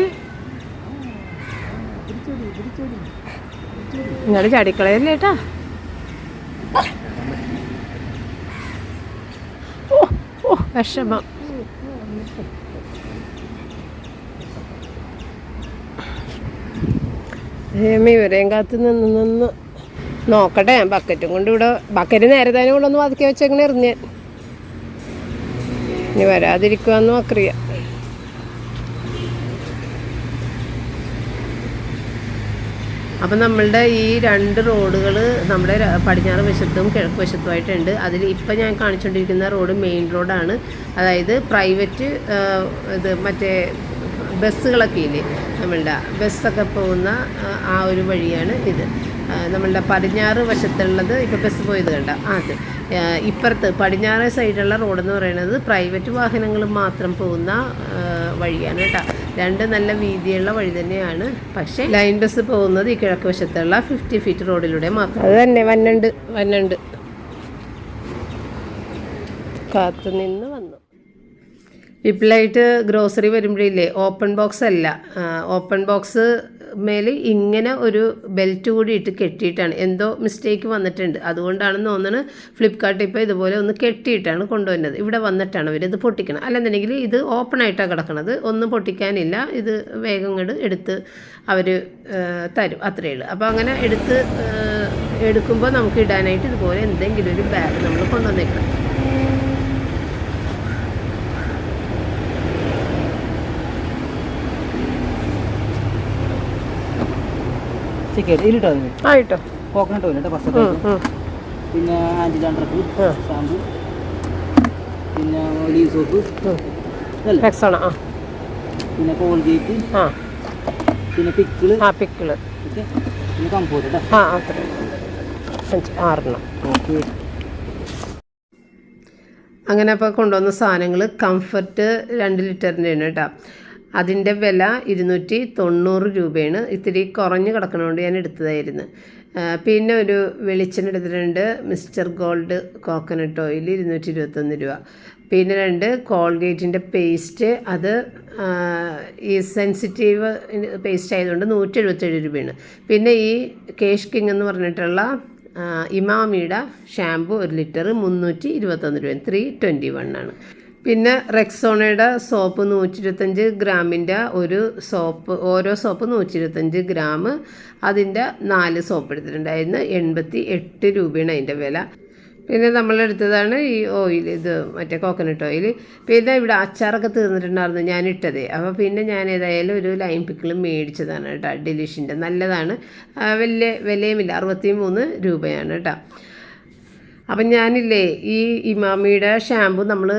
നിങ്ങളുടെ ചടിക്കളയല്ലേ ഏട്ടാ? ഓ ഓ വിഷമം. ദൈവമേ ഇവരെയും നിന്ന് നിന്ന് നോക്കട്ടെ. ഞാൻ ബക്കറ്റും കൊണ്ട് ഇവിടെ ബക്കറ്റ് നേരെ തന്നെ ഇവിടെ ഒന്ന് വതക്കി വെച്ചേക്കണ എറിഞ്ഞ്. ഇനി വരാതിരിക്കുവാന്ന് മക്രിയ അപ്പം നമ്മളുടെ ഈ രണ്ട് റോഡുകൾ നമ്മുടെ പടിഞ്ഞാറ് വശത്തും കിഴക്ക് വശത്തുമായിട്ടുണ്ട്. അതിൽ ഇപ്പം ഞാൻ കാണിച്ചുകൊണ്ടിരിക്കുന്ന റോഡ് മെയിൻ റോഡാണ്. അതായത് പ്രൈവറ്റ് ഇത് മറ്റേ ബസ്സുകളൊക്കെ ഇല്ലേ? നമ്മളുടെ ബസ്സൊക്കെ പോകുന്ന ആ, ഒരു വഴിയാണ് ഇത്. നമ്മളുടെ പടിഞ്ഞാറ് വശത്തുള്ളത് ഇപ്പോൾ ബസ് പോയത് കണ്ട. അത് ഇപ്പുറത്ത് പടിഞ്ഞാറ് സൈഡുള്ള റോഡെന്ന് പറയുന്നത് പ്രൈവറ്റ് വാഹനങ്ങൾ മാത്രം പോകുന്ന വഴിയാണ് കേട്ടോ. രണ്ട് നല്ല വീതിയുള്ള വഴി തന്നെയാണ്. പക്ഷേ ലൈൻ ബസ് പോകുന്നത് ഈ കിഴക്ക് വശത്തുള്ള ഫിഫ്റ്റി ഫീറ്റ് റോഡിലൂടെ മാത്രം. അത് തന്നെ വന്നുണ്ട്. വന്നുണ്ട്. കാത്തു നിന്ന് വന്നു. ഇപ്പോഴായിട്ട് ഗ്രോസറി വരുമ്പോഴില്ലേ ഓപ്പൺ ബോക്സ് അല്ല. ഓപ്പൺ ബോക്സ് മേൽ ഇങ്ങനെ ഒരു ബെൽറ്റ് കൂടി ഇട്ട് കെട്ടിയിട്ടാണ്. എന്തോ മിസ്റ്റേക്ക് വന്നിട്ടുണ്ട്. അതുകൊണ്ടാണെന്ന് തോന്നുന്നത് ഫ്ലിപ്കാർട്ടിൽ ഇപ്പോൾ ഇതുപോലെ ഒന്ന് കെട്ടിയിട്ടാണ് കൊണ്ടുവരുന്നത്. ഇവിടെ വന്നിട്ടാണ് അവർ ഇത് പൊട്ടിക്കണം. അല്ലെന്നുണ്ടെങ്കിൽ ഇത് ഓപ്പൺ ആയിട്ടാണ് കിടക്കുന്നത് ഒന്നും പൊട്ടിക്കാനില്ല. ഇത് വേഗം ഇങ്ങോട്ട് എടുത്ത് അവർ തരും. അത്രയേ ഉള്ളൂ. അപ്പോൾ അങ്ങനെ എടുത്ത് എടുക്കുമ്പോൾ നമുക്ക് ഇടാനായിട്ട് ഇതുപോലെ എന്തെങ്കിലും ഒരു ബാഗ് നമ്മൾ കൊണ്ടുവന്നേക്കണം. ഇതിലിട്ടോ അതിന്? കോക്കനട്ട് ഓയിൽ കേട്ടോ ഉം, പിന്നെ ആന്റി ഡാൻഡ്രഫ് ആ. ഷാമ്പു പിന്നെ ഒലീവ് സോപ്പ്. ഇതല്ലേ? ആ. പിന്നെ കോൾഗേറ്റ് ആ. പിന്നെ പിക്കിൾ ആ പിക്കിൾ ഓക്കെ പിന്നെ കംഫോർട്ട് കേട്ടോ ആ അത്ര അഞ്ച് ആറെണ്ണം. ഓക്കെ അങ്ങനെ അപ്പോൾ കൊണ്ടുവന്ന സാധനങ്ങൾ കംഫർട്ട് രണ്ട് ലിറ്ററിന്റെയാണ് കേട്ടോ. അതിന്റെ വില ഇരുന്നൂറ്റി തൊണ്ണൂറ് രൂപയാണ്. ഇത്തിരി കുറഞ്ഞ് കിടക്കണതുകൊണ്ട് ഞാൻ എടുത്തതായിരുന്നു. പിന്നെ ഒരു വെളിച്ചെണ്ണ എടുത്തിട്ടുണ്ട്. മിസ്റ്റർ ഗോൾഡ് കോക്കനട്ട് ഓയിൽ ഇരുന്നൂറ്റി ഇരുപത്തൊന്ന് രൂപ. പിന്നെ രണ്ട് കോൾഗേറ്റിന്റെ പേസ്റ്റ്. അത് ഈ സെൻസിറ്റീവ് പേസ്റ്റ് ആയതുകൊണ്ട് നൂറ്റി എഴുപത്തേഴ് രൂപയാണ്. പിന്നെ ഈ കേഷ് കിങ് എന്ന് പറഞ്ഞിട്ടുള്ള ഇമാമിയുടെ ഷാമ്പു ഒരു ലിറ്റർ മുന്നൂറ്റി ഇരുപത്തൊന്ന് രൂപ ത്രീ ട്വന്റി വൺ ആണ്. പിന്നെ റെക്സോണയുടെ സോപ്പ് നൂറ്റി ഇരുപത്തഞ്ച് ഗ്രാമിന്റെ ഒരു സോപ്പ് ഓരോ സോപ്പ് നൂറ്റി ഇരുപത്തഞ്ച് ഗ്രാം. അതിന്റെ നാല് സോപ്പ് എടുത്തിട്ടുണ്ടായിരുന്നു. എൺപത്തി എട്ട് രൂപയാണ് അതിന്റെ വില. പിന്നെ നമ്മളെടുത്തതാണ് ഈ ഓയിൽ ഇത് മറ്റേ കോക്കനട്ട് ഓയിൽ പിന്നെ ഇവിടെ അച്ചാറൊക്കെ തീർന്നിട്ടുണ്ടായിരുന്നു. ഞാൻ ഇട്ടത്. അപ്പോൾ പിന്നെ ഞാൻ ഏതായാലും ഒരു ലൈം പിക്കിൾ മേടിച്ചതാണ് കേട്ടോ. ഡെലിഷിന്റെ നല്ലതാണ്. വലിയ വിലയുമില്ല. അറുപത്തി മൂന്ന് രൂപയാണ് കേട്ടോ. അപ്പം ഞാനില്ലേ ഈ ഇമാമിയുടെ ഷാമ്പു നമ്മൾ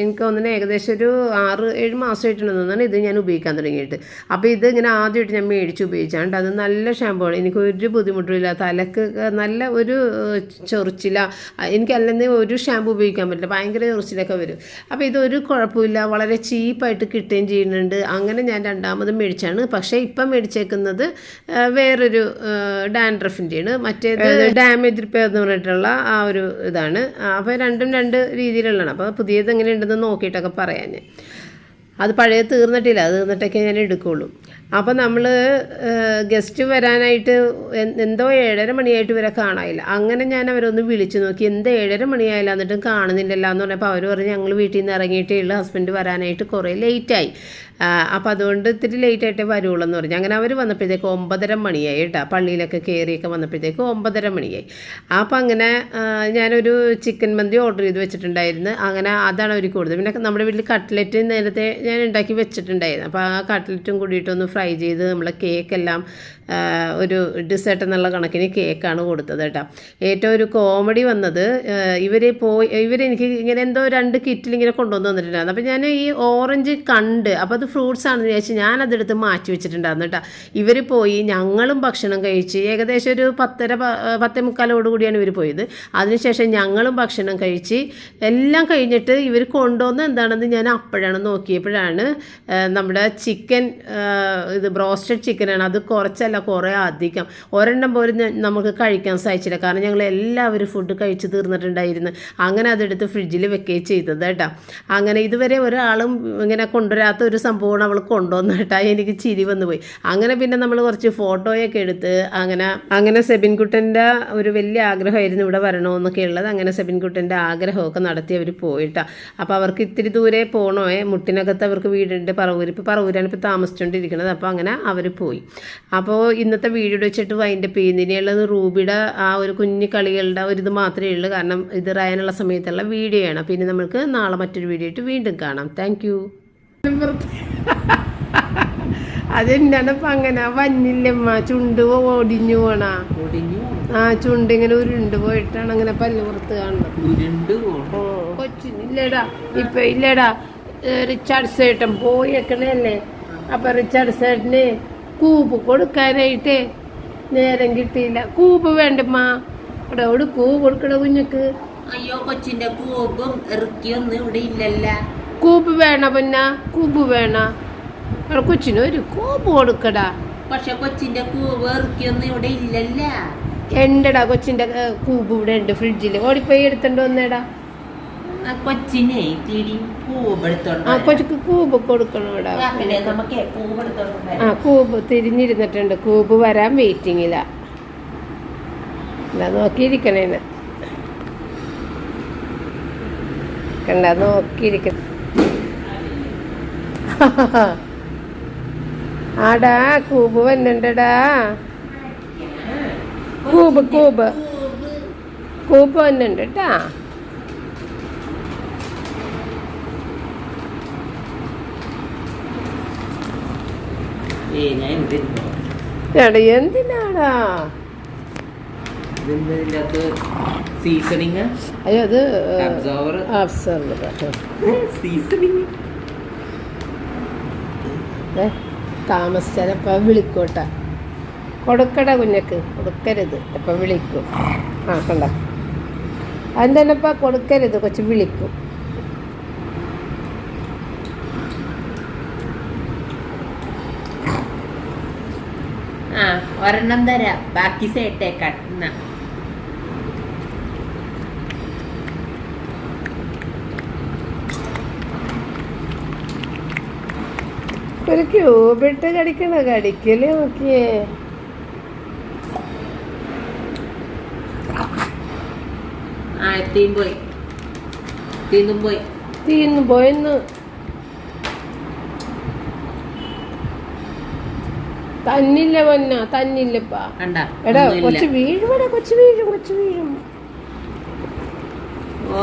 എനിക്ക് തോന്നുന്നു ഏകദേശം ഒരു ആറ് ഏഴ് മാസമായിട്ടുണ്ട് തോന്നുന്നു. ഇത് ഞാൻ ഉപയോഗിക്കാൻ തുടങ്ങിയിട്ട്. അപ്പോൾ ഇത് ഇങ്ങനെ ആദ്യമായിട്ട് ഞാൻ മേടിച്ച് ഉപയോഗിച്ചാണ്ട് അത് നല്ല ഷാമ്പുവാണ് എനിക്ക് ഒരു ബുദ്ധിമുട്ടില്ല തലക്ക് നല്ല ഒരു ചൊറിച്ചില്ല ചൊറിച്ചില എനിക്ക് അല്ലെങ്കിൽ ഒരു ഷാമ്പു ഉപയോഗിക്കാൻ പറ്റില്ല. ഭയങ്കര ചൊറിച്ചിലൊക്കെ വരും. അപ്പോൾ ഇതൊരു കുഴപ്പമില്ല. വളരെ ചീപ്പായിട്ട് കിട്ടുകയും ചെയ്യുന്നുണ്ട്. അങ്ങനെ ഞാൻ രണ്ടാമത് മേടിച്ചാണ്. പക്ഷേ ഇപ്പം മേടിച്ചേക്കുന്നത് വേറൊരു ഡാൻഡ്രഫിന്റെയാണ്. മറ്റേത് ഡാമേജ് റിപ്പയർ എന്ന് പറഞ്ഞിട്ടുള്ള ആ ഒരു ഇതാണ്. അപ്പോൾ രണ്ടും രണ്ട് രീതിയിലുള്ളതാണ്. അപ്പോൾ പുതിയത് എങ്ങനെയുണ്ടെന്ന് നോക്കിയിട്ടൊക്കെ പറയാൻ അത് പഴയത് തീർന്നിട്ടില്ല. അത് തീർന്നിട്ടൊക്കെ ഞാൻ എടുക്കുള്ളൂ. അപ്പോൾ നമ്മൾ ഗസ്റ്റ് വരാനായിട്ട് എന്തോ ഏഴര മണിയായിട്ട് ഇവരെ കാണാനില്ല. അങ്ങനെ ഞാൻ അവരൊന്ന് വിളിച്ചു നോക്കി. എന്ത് ഏഴര മണിയായില്ല എന്നിട്ടും കാണുന്നില്ലല്ലോ എന്ന് പറഞ്ഞപ്പോൾ അവർ പറഞ്ഞ് ഞങ്ങൾ വീട്ടിൽ നിന്ന് ഇറങ്ങിയിട്ടേ ഉള്ളൂ. ഹസ്ബൻഡ് വരാനായിട്ട് കുറേ ലേറ്റായി അപ്പോൾ അതുകൊണ്ട് ഇത്തിരി ലേറ്റ് ആയിട്ടേ വരുള്ളൂ എന്ന് പറഞ്ഞു. അങ്ങനെ അവർ വന്നപ്പോഴത്തേക്ക് ഒമ്പതര മണിയായി കേട്ടോ. പള്ളിയിലൊക്കെ കയറിയൊക്കെ വന്നപ്പോഴത്തേക്ക് ഒമ്പതര മണിയായി. അപ്പോൾ അങ്ങനെ ഞാനൊരു ചിക്കൻ മന്തി ഓർഡർ ചെയ്ത് വെച്ചിട്ടുണ്ടായിരുന്നു. അങ്ങനെ അതാണ് അവർ കൂടുതൽ പിന്നെ നമ്മുടെ വീട്ടിൽ കട്ട്ലറ്റ് നേരത്തെ ഞാൻ ഉണ്ടാക്കി വെച്ചിട്ടുണ്ടായിരുന്നു. അപ്പോൾ ആ കട്ട്ലറ്റും കൂടിയിട്ടൊന്ന് ചെയ്ത് നമ്മളെ കേക്കെല്ലാം ഒരു ഡിസേർട്ട് എന്നുള്ള കണക്കിന് കേക്കാണ് കൊടുത്തത് കേട്ടോ. ഏറ്റവും ഒരു കോമഡി വന്നത് ഇവർ പോയി ഇവരെനിക്ക് ഇങ്ങനെ എന്തോ രണ്ട് കിറ്റിൽ ഇങ്ങനെ കൊണ്ടുവന്ന് തന്നിട്ടുണ്ടായിരുന്നു. അപ്പോൾ ഞാൻ ഈ ഓറഞ്ച് കണ്ട് അപ്പോൾ അത് ഫ്രൂട്ട്സ് ആണെന്ന് വിചാരിച്ച് ഞാനതെടുത്ത് മാറ്റി വെച്ചിട്ടുണ്ടായിരുന്നു കേട്ടോ. ഇവർ പോയി ഞങ്ങളും ഭക്ഷണം കഴിച്ച് ഏകദേശം ഒരു പത്തര പത്തേ മുക്കാലോടുകൂടിയാണ് ഇവർ പോയത്. അതിനുശേഷം ഞങ്ങളും ഭക്ഷണം കഴിച്ച് എല്ലാം കഴിഞ്ഞിട്ട് ഇവർ കൊണ്ടുവന്ന എന്താണെന്ന് ഞാൻ അപ്പോഴാണ് നോക്കിയപ്പോഴാണ് നമ്മുടെ ചിക്കൻ ഇത് ബ്രോസ്റ്റഡ് ചിക്കനാണ് അത് കുറച്ചല്ല കുറേ അധികം. ഒരെണ്ണം പോലും നമുക്ക് കഴിക്കാൻ സാധിച്ചില്ല. കാരണം ഞങ്ങൾ എല്ലാവരും ഫുഡ് കഴിച്ച് തീർന്നിട്ടുണ്ടായിരുന്നു. അങ്ങനെ അതെടുത്ത് ഫ്രിഡ്ജിൽ വെക്കുകയും ചെയ്തത് കേട്ടോ. അങ്ങനെ ഇതുവരെ ഒരാളും ഇങ്ങനെ കൊണ്ടുവരാത്ത ഒരു സംഭവമാണ് അവൾ കൊണ്ടുവന്നു കേട്ടോ. എനിക്ക് ചിരി വന്നു പോയി. അങ്ങനെ പിന്നെ നമ്മൾ കുറച്ച് ഫോട്ടോയൊക്കെ എടുത്ത് അങ്ങനെ അങ്ങനെ സെബിൻകുട്ടന്റെ ഒരു വലിയ ആഗ്രഹമായിരുന്നു ഇവിടെ വരണമെന്നൊക്കെ ഉള്ളത്. അങ്ങനെ സെബിൻകുട്ടന്റെ ആഗ്രഹമൊക്കെ നടത്തി അവർ പോയിട്ടാ അപ്പോൾ അവർക്ക് ഇത്തിരി ദൂരെ പോകണോ മുട്ടിനകത്ത് അവർക്ക് വീടുണ്ട്. പറവൂർ ഇപ്പോൾ പറവൂരാണ് ഇപ്പോൾ താമസിച്ചുകൊണ്ടിരിക്കുന്നത് അപ്പോൾ അങ്ങനെ അവർ പോയി. അപ്പോൾ ഇന്നത്തെ വീഡിയോ വെച്ചിട്ട് വൈൻഡപ്പ് ചെയ്യുന്നതിനുള്ളത് റൂബിയുടെ ആ ഒരു കുഞ്ഞു കളികളുടെ ഒരു ഇത് മാത്രമേ ഉള്ളൂ. കാരണം ഇത് റയാനുള്ള സമയത്തുള്ള വീഡിയോ ആണ്. പിന്നെ നമുക്ക് നാളെ മറ്റൊരു വീഡിയോ ആയിട്ട് വീണ്ടും കാണാം. താങ്ക് യു അതെന്താണ് ഇപ്പം അങ്ങനെ? വന്നില്ലമ്മ ചുണ്ട് ഓടിഞ്ഞു പോണ? ആ ചുണ്ട് ഇങ്ങനെ ഉരുണ്ട് പോയിട്ടാണ് അങ്ങനെ പല്ല് പുറത്ത് കാണുന്നത്. കൊച്ചിനില്ലേടാ ഇപ്പൊ ഇല്ലേടാ റിച്ചാർഡ് സേട്ടൻ പോയേക്കണല്ലേ അപ്പൊ റിച്ചാർഡ് സേട്ടന് കൂപ്പ് കൊടുക്കാനായിട്ട് നേരം കിട്ടിയില്ല. കൂപ്പ് വേണ്ടമ്മ. അവിടെ അവിടെ കൂ കൊടുക്കണ കുഞ്ഞക്ക്. അയ്യോ കൊച്ചിന്റെ കൂപ്പും ഇറക്കിയൊന്നും ഇവിടെ ഇല്ലല്ല. കൂപ്പ് വേണ പൊന്ന കൂപ്പ് വേണ. അവിടെ കൊച്ചിന് ഒരു കൂപ്പ് കൊടുക്കടാ. പക്ഷെ കൊച്ചിന്റെ കൂപ്പ് ഇറക്കിയൊന്നും ഇവിടെ ഇല്ലല്ല. എണ്ടടാ കൊച്ചിന്റെ കൂപ്പ് ഇവിടെ ഉണ്ട് ഫ്രിഡ്ജിൽ ഓടിപ്പോയി എടുത്തോണ്ട് വന്നേടാ. കൊച്ചിനെ തിരി ആ. കൊച്ചിക്ക് കൂപ്പ് കൊടുക്കണം ഇവിടെ. ആ. കൂബ് തിരിഞ്ഞിരുന്നിട്ടുണ്ട്. കൂബ് വരാൻ വെയിറ്റിങ്ങില്ല എന്താ നോക്കിയിരിക്കണേന്ന് കണ്ട നോക്കിയിരിക്ക ആടാ കൂബ് വന്നിണ്ടടാ. കൂബ് കൂബ് കൂബ് വന്നിട്ടുണ്ട് കേട്ടാ എടാ എന്തിനാടാ? സീസണിങ് അയ്യോ അത് സീസണിങ് വിളിക്കൂട്ട. കൊടുക്കട കുഞ്ഞക്ക് കൊടുക്കരുത്. അപ്പം വിളിക്കും. ആ കണ്ട? അതെന്താണപ്പാ കൊടുക്കരുത് കൊച്ചു വിളിക്കും ആ ഒരെണ്ണം തരാം. ബാക്കി സേട്ടേക്കാം എന്നാ. ഒരു ക്യൂബിട്ട് കടിക്കണ? കടിക്കൽ നോക്കിയേ. ആ തീൻ പോയി. തീന്നും പോയി. തീന്നും പോയെന്ന് തന്നില്ല പൊന്ന തന്നില്ലപ്പാ. എടാ കൊച്ചു വീഴും എടാ കൊച്ചു വീഴും കൊച്ചു വീഴും. ഓ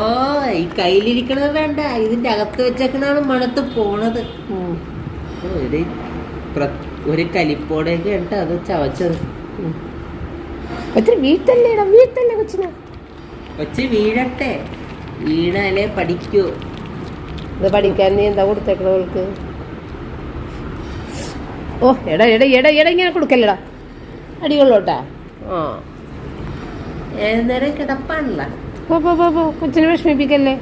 ഈ കയ്യിലിരിക്കണത് വേണ്ട ഇതിന്റെ അകത്ത് വെച്ചേക്കണാണ് മണത്ത് പോണത്. പ്ര- ഒരു കലിപ്പോടെയൊക്കെ ഉണ്ട് അത് ചവച്ചത്. ഒത്തിരി വീട്ടല്ലേടാ വീട്ടല്ലേ കൊച്ചിന്? കൊച്ചി വീഴട്ടെ. വീണാലേ പഠിക്കൂ. ഇത് പഠിക്കാൻ നീ എന്താ കൊടുത്തേക്കണവൾക്ക് ഓ എടാ എടാ എടാ എടാ ഇങ്ങനെ കൊടുക്കല്ലടാ. അടികൊള്ളോട്ടാ. ആ. നേരം കിടപ്പാണല്ല. പോ പോ പോ കൊച്ചിനെ വിഷമിപ്പിക്കല്ലേ?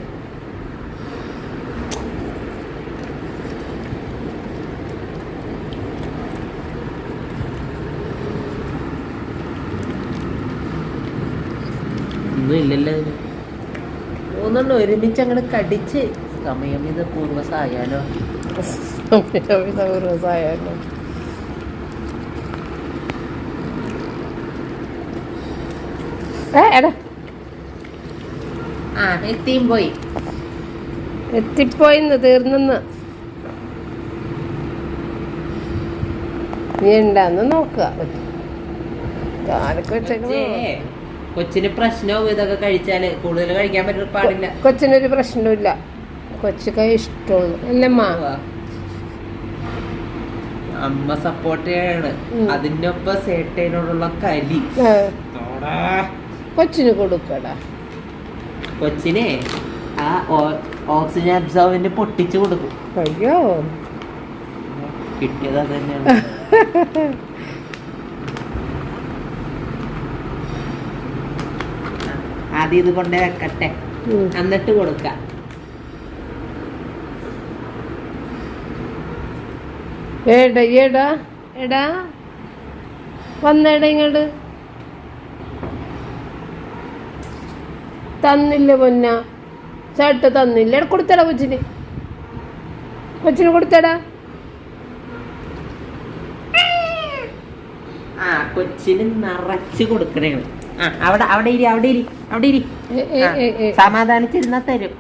ഒന്നും ഇല്ലല്ലോ. മൂന്നെണ്ണം ഒരുമിച്ച് അങ്ങോട്ട് കടിച്ച് സമയം ഇത് പൂർവസായാലോ? ദിവസമായാലും ഏ എത്തിപ്പോയിന്ന് തീർന്നെന്ന്. നീ ഉണ്ടാന്ന് നോക്കുക കൊച്ചിന് പ്രശ്നവും ഇതൊക്കെ കഴിച്ചാൽ. കൂടുതൽ കഴിക്കാൻ പറ്റുന്ന പാടില്ല. കൊച്ചിനൊരു പ്രശ്നമില്ല കൊച്ചൊക്കെ ഇഷ്ടമുള്ളു അല്ലമ്മ മാവാ അമ്മ? സപ്പോർട്ട് ചെയ്യാണ്. അതിനൊപ്പം സേട്ടേനോടുള്ള കലി. തോടാ. കൊച്ചിന് കൊടുക്കടാ. കൊച്ചിനെ ആ ഓക്സിജൻ അബ്സോർബിന്റെ പൊട്ടിച്ചു കൊടുക്കും. അയ്യോ. കിട്ടിയത് അത് തന്നെയാണ്. ആദ്യം ഇത് കൊണ്ടേ വെക്കട്ടെ. എന്നിട്ട് കൊടുക്കാം. ഏടാ ഏടാ എടാ വന്നേടാ ഇങ്ങോട്ട് തന്നില്ല പൊന്ന. ചേട്ട തന്നില്ല. കൊടുത്തടാ കൊച്ചിന്. കൊച്ചിന് കൊടുത്തടാ. ആ കൊച്ചിന് നിറച്ച് കൊടുക്കണേ അവിടെ അവിടെ ഇരി അവിടെ ഇരി അവിടെ ഇരി. സമാധാനിച്ചിരുന്നാ തരും.